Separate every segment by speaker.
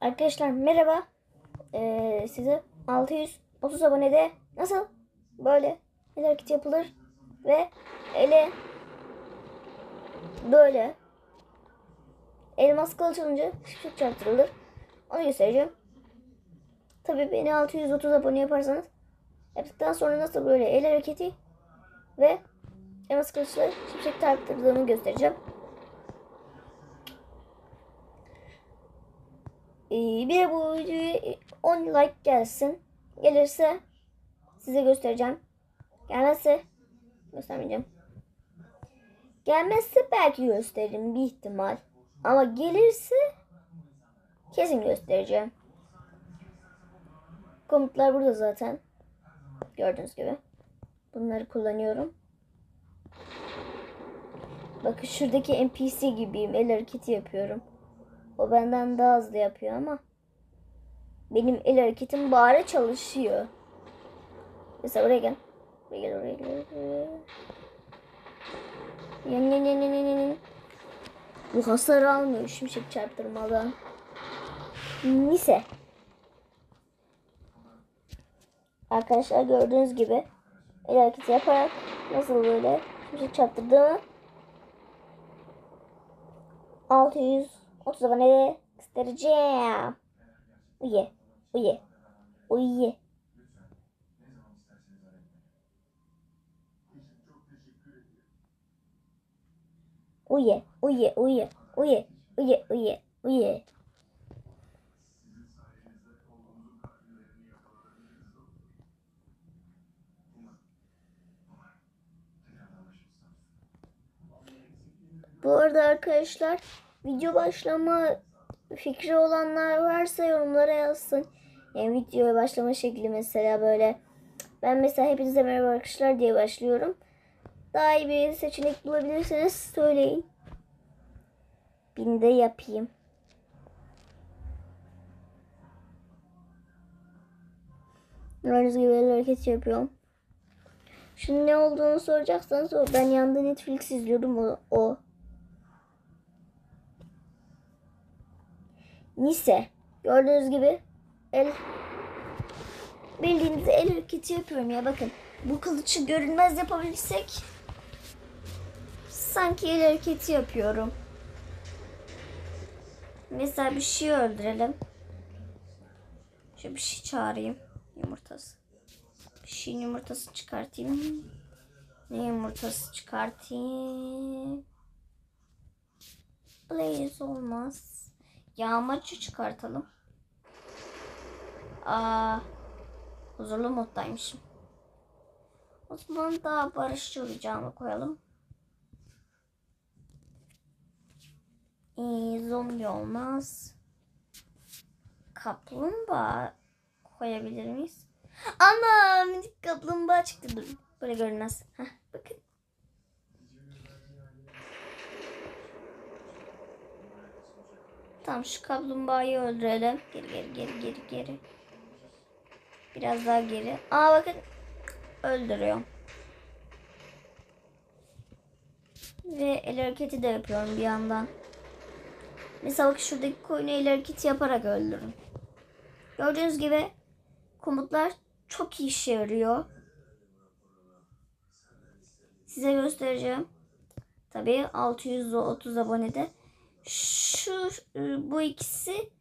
Speaker 1: Arkadaşlar merhaba. Ee, size 630 abonede nasıl böyle el hareketi yapılır ve ele böyle elmas kılıç alınca şık çarptırılır. Onu göstereceğim. Tabii beni 630 abone yaparsanız yaptıktan sonra nasıl böyle el hareketi ve elmas kılıçla şimşek çarptırdığımı göstereceğim. Bir de bu videoya 10 like gelsin. Gelirse size göstereceğim. Gelmezse göstermeyeceğim. Gelmezse belki gösteririm bir ihtimal. Ama gelirse kesin göstereceğim. Komutlar burada zaten. Gördüğünüz gibi. Bunları kullanıyorum. Bakın şuradaki NPC gibiyim. El hareketi yapıyorum. O benden daha hızlı yapıyor ama benim el hareketim bari çalışıyor. Mesela oraya gel. Buraya gel oraya gel. Yan yan yan yan yan yan. Bu hasar almıyor şimşek çarptırmadan. Neyse. Arkadaşlar gördüğünüz gibi el hareketi yaparak nasıl böyle şimşek çarptırdığımı 600 30 abone göstereceğim. Uye, uye, uye. Uye, uye, uye, uye, uye, uye, uye. Bu arada arkadaşlar video başlama fikri olanlar varsa yorumlara yazsın. Yani videoya başlama şekli mesela böyle. Ben mesela hepinize merhaba arkadaşlar diye başlıyorum. Daha iyi bir seçenek bulabilirseniz söyleyin. Bin de yapayım. Gördüğünüz gibi el yapıyorum. Şunun ne olduğunu soracaksanız o. Ben yanda Netflix izliyordum o. o. Nise. Gördüğünüz gibi el bildiğiniz el hareketi yapıyorum ya bakın. Bu kılıcı görünmez yapabilsek sanki el hareketi yapıyorum. Mesela bir şey öldürelim. Şöyle bir şey çağırayım. Yumurtası. Bir şeyin yumurtası çıkartayım. Ne yumurtası çıkartayım? Blaze olmaz. Yağmacı çıkartalım. Aa, huzurlu moddaymışım. O zaman daha barışçıl bir canlı koyalım. Ee, zombi olmaz. Kaplumbağa koyabilir miyiz? Ana minik kaplumbağa çıktı. Dur, böyle görünmez. Heh, bakın. Tamam şu kaplumbağayı öldürelim. Geri geri geri geri geri. Biraz daha geri. Aa bakın. Öldürüyorum. Ve el hareketi de yapıyorum bir yandan. Mesela bak şuradaki koyunu el hareketi yaparak öldürün. Gördüğünüz gibi komutlar çok iyi işe yarıyor. Size göstereceğim. Tabii 630 abonede şu e, bu ikisi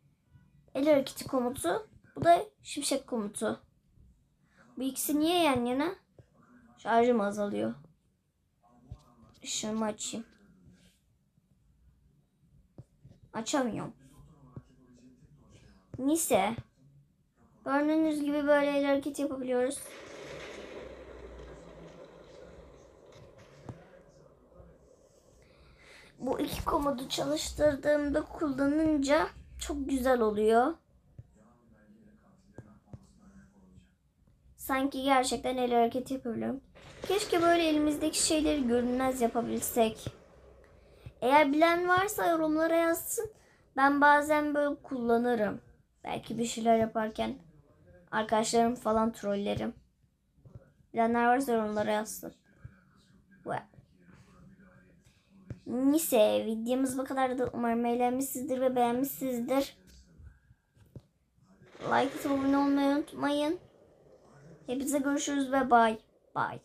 Speaker 1: el hareketi komutu. Bu da şimşek komutu. Bu ikisi niye yan yana? Şarjım azalıyor. Işığımı açayım. Açamıyorum. Neyse. Gördüğünüz gibi böyle el hareketi yapabiliyoruz. Bu iki komodu çalıştırdığımda kullanınca çok güzel oluyor. Sanki gerçekten el hareketi yapabiliyorum. Keşke böyle elimizdeki şeyleri görünmez yapabilsek. Eğer bilen varsa yorumlara yazsın. Ben bazen böyle kullanırım. Belki bir şeyler yaparken arkadaşlarım falan trollerim. Bilenler varsa yorumlara yazsın. Well. Neyse videomuz bu kadardı. Umarım eğlenmişsinizdir ve beğenmişsinizdir. like atıp abone olmayı unutmayın. Hepinize görüşürüz ve bay bay.